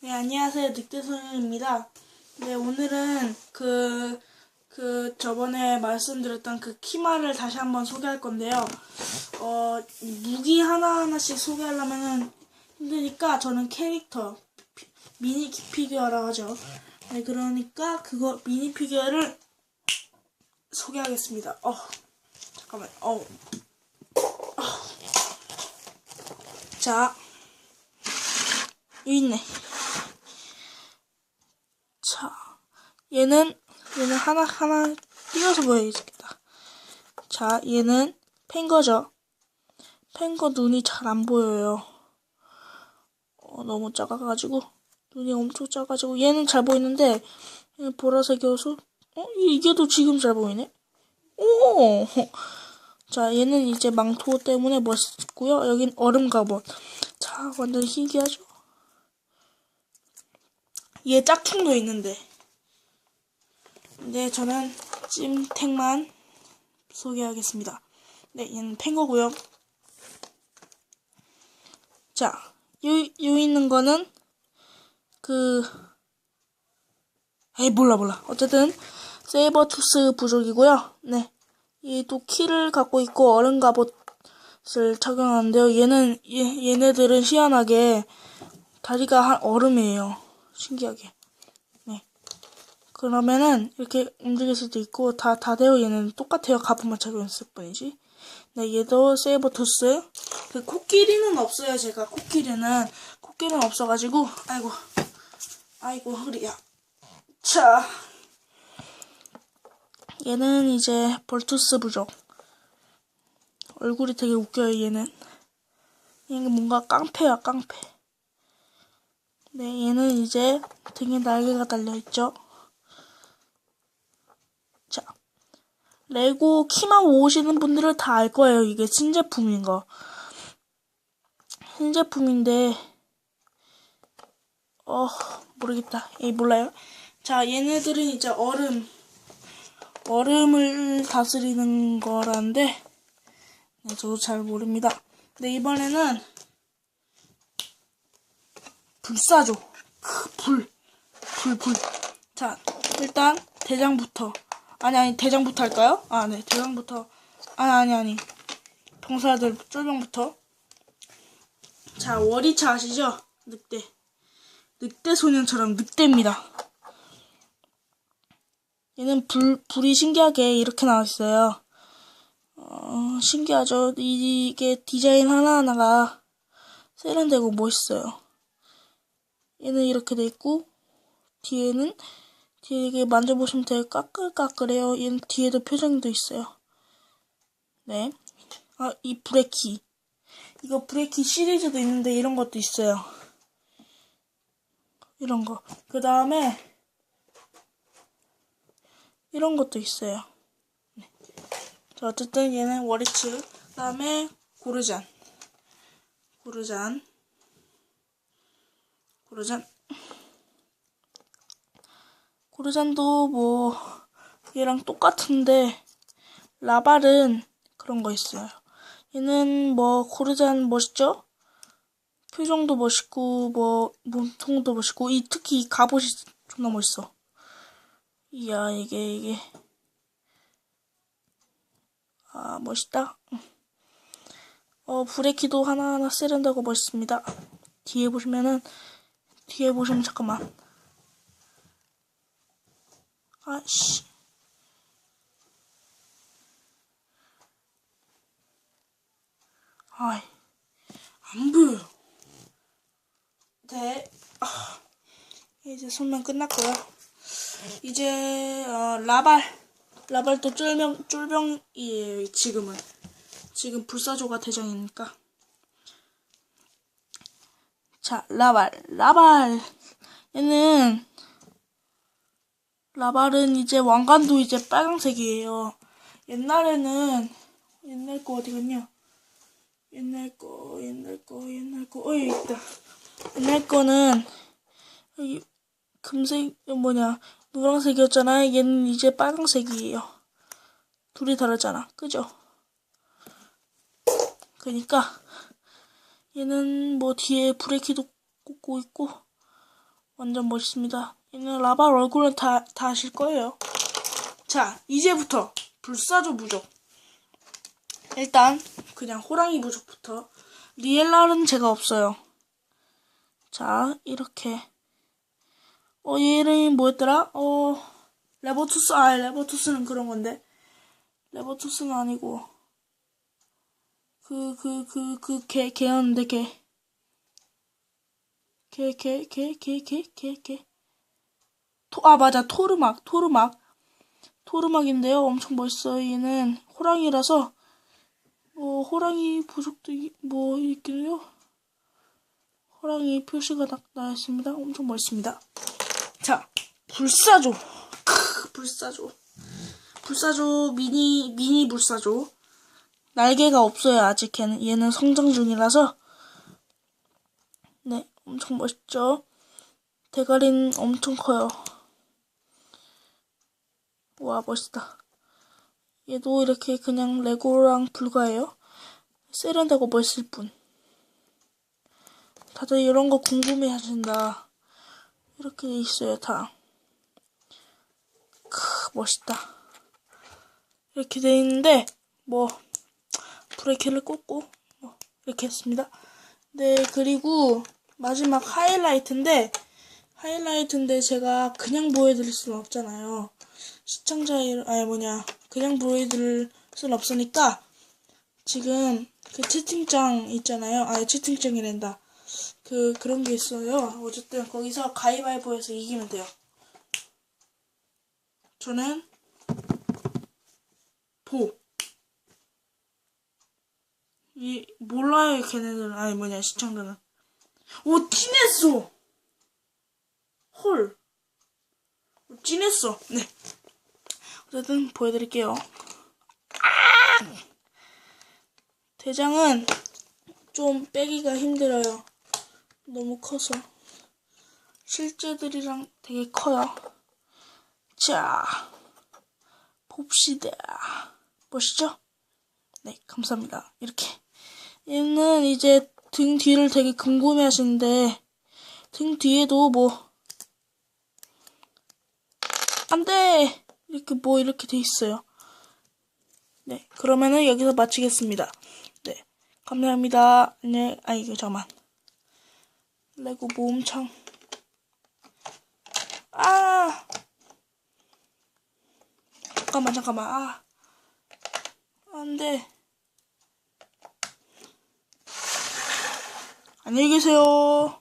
네, 안녕하세요. 늑대소년입니다. 네, 오늘은 그, 그, 저번에 말씀드렸던 그 키마를 다시 한번 소개할 건데요. 어, 무기 하나하나씩 소개하려면은 힘드니까 저는 캐릭터, 피- 미니 피규어라고 하죠. 네, 그러니까 그거, 미니 피규어를 소개하겠습니다. 어, 잠깐만, 어. 어. 자, 여기 있네. 자, 얘는 얘는 하나 하나 띄어서 보여야겠다. 자, 얘는 펭거죠. 펭거 눈이 잘 안 보여요. 어, 너무 작아가지고 눈이 엄청 작아가지고 얘는 잘 보이는데 얘는 보라색이어서 어 이게도 지금 잘 보이네. 오. 자, 얘는 이제 망토 때문에 멋있고요. 여긴 얼음 갑옷. 자, 완전 신기하죠? 얘 짝퉁도 있는데. 네, 저는 찜택만 소개하겠습니다. 네, 얘는 팽거고요. 자, 요, 요 있는 거는 그 에이 몰라 몰라. 어쨌든 세이버투스 부족이고요. 네, 얘도 키를 갖고 있고 얼음 갑옷을 착용하는데요. 얘는 얘, 얘네들은 희한하게 다리가 한 얼음이에요. 신기하게. 네. 그러면은 이렇게 움직일 수도 있고 다 다대요 얘는 똑같아요. 가품만 착용했을 뿐이지. 네, 얘도 세이버투스. 그 코끼리는 없어요. 제가 코끼리는 코끼리는 없어가지고 아이고 아이고 허리야. 자, 얘는 이제 볼투스 부족. 얼굴이 되게 웃겨요. 얘는. 얘는 뭔가 깡패야 깡패. 네, 얘는 이제 등에 날개가 달려있죠. 자, 레고 키만 모으시는 분들은 다 알 거예요. 이게 신제품인 거. 신제품인데, 어, 모르겠다. 예, 몰라요. 자, 얘네들은 이제 얼음, 얼음을 다스리는 거라는데, 네, 저도 잘 모릅니다. 네, 이번에는 불사조. 크, 불. 불, 불. 자, 일단 대장부터. 아니, 아니, 대장부터 할까요? 아, 네, 대장부터. 아니, 아니, 아니. 병사들 쫄병부터. 자, 워리차 아시죠? 늑대. 늑대 소년처럼 늑대입니다. 얘는 불, 불이 신기하게 이렇게 나왔어요. 어, 신기하죠? 이게 디자인 하나하나가 세련되고 멋있어요. 얘는 이렇게 돼 있고 뒤에는 뒤에 이게 만져보시면 되게 까끌까끌해요. 얘는 뒤에도 표정도 있어요. 네. 아, 이 브레키. 이거 브레키 시리즈도 있는데 이런 것도 있어요. 이런 거. 그 다음에 이런 것도 있어요. 네. 자, 어쨌든 얘는 워리츠. 그 다음에 고르잔. 고르잔. 고르잔. 고르잔도 뭐 얘랑 똑같은데 라발은 그런 거 있어요. 얘는 뭐 고르잔 멋있죠? 표정도 멋있고 뭐 몸통도 멋있고 이 특히 이 갑옷이 존나 멋있어. 이야 이게 이게 아 멋있다. 어 브레이키도 하나하나 세련되고 멋있습니다. 뒤에 보시면은 뒤에 보시면 잠깐만. 아씨. 아이 안 보여요. 네. 아, 이제 손만 끝났고요. 이제 어, 라발 라발도 쫄병 쫄병이에요. 지금은 지금 불사조가 대장이니까. 자 라발 라발 얘는 라발은 이제 왕관도 이제 빨강색이에요. 옛날에는 옛날 거 어디 갔냐? 옛날 거 옛날 거 옛날 거 어이 있다. 옛날 거는 여기 금색 뭐냐 노란색이었잖아. 얘는 이제 빨강색이에요. 둘이 다르잖아. 그죠? 그니까 얘는 뭐 뒤에 브레이키도 꽂고 있고 완전 멋있습니다. 얘는 라바 얼굴은 다, 다 아실 거예요. 자, 이제부터 불사조 부족. 일단, 그냥 호랑이 부족부터. 리엘랄은 제가 없어요. 자, 이렇게. 어, 얘 이름이 뭐였더라? 어, 레버투스, 아, 레버투스는 그런 건데. 레버투스는 아니고. 그, 그, 그, 그, 개, 개였는데, 개. 개, 개, 개, 개, 개, 개, 개. 토, 아, 맞아. 토르막, 토르막. 토르막인데요. 엄청 멋있어요. 얘는 호랑이라서, 뭐, 호랑이 부족도, 이- 뭐, 있길요. 호랑이 표시가 나, 나 있습니다. 엄청 멋있습니다. 자, 불사조. 크, 불사조. 불사조, 미니, 미니 불사조. 날개가 없어요, 아직 걔는. 얘는 성장 중이라서. 네, 엄청 멋있죠? 대가리는 엄청 커요. 와, 멋있다. 얘도 이렇게 그냥 레고랑 불과해요. 세련되고 멋있을 뿐. 다들 이런 거 궁금해 하신다. 이렇게 돼 있어요, 다. 크, 멋있다. 이렇게 돼 있는데, 뭐, 브레이크를 꽂고, 뭐, 이렇게 했습니다. 네, 그리고 마지막 하이라이트인데, 하이라이트인데 제가 그냥 보여드릴 수는 없잖아요. 시청자 이름, 아니 뭐냐, 그냥 보여드릴 수는 없으니까, 지금 그 채팅창 있잖아요. 아, 채팅창이란다. 그, 그런 게 있어요. 어쨌든 거기서 가위바위보에서 이기면 돼요. 저는, 보. 이, 몰라요, 걔네들은. 아니, 뭐냐, 시청자는. 오, 티냈어! 오, 찐했어. 네. 어쨌든, 보여드릴게요. 아! 대장은 좀 빼기가 힘들어요. 너무 커서. 실제들이랑 되게 커요. 자, 봅시다. 멋있죠? 네, 감사합니다. 이렇게. 얘는 이제 등 뒤를 되게 궁금해 하시는데, 등 뒤에도 뭐, 안 돼! 이렇게 뭐 이렇게 돼 있어요. 네, 그러면은 여기서 마치겠습니다. 네, 감사합니다. 안녕, 아니, 그, 잠깐만. 레고 모음창. 아! 잠깐만, 잠깐만, 아. 안 돼. 안녕히 계세요.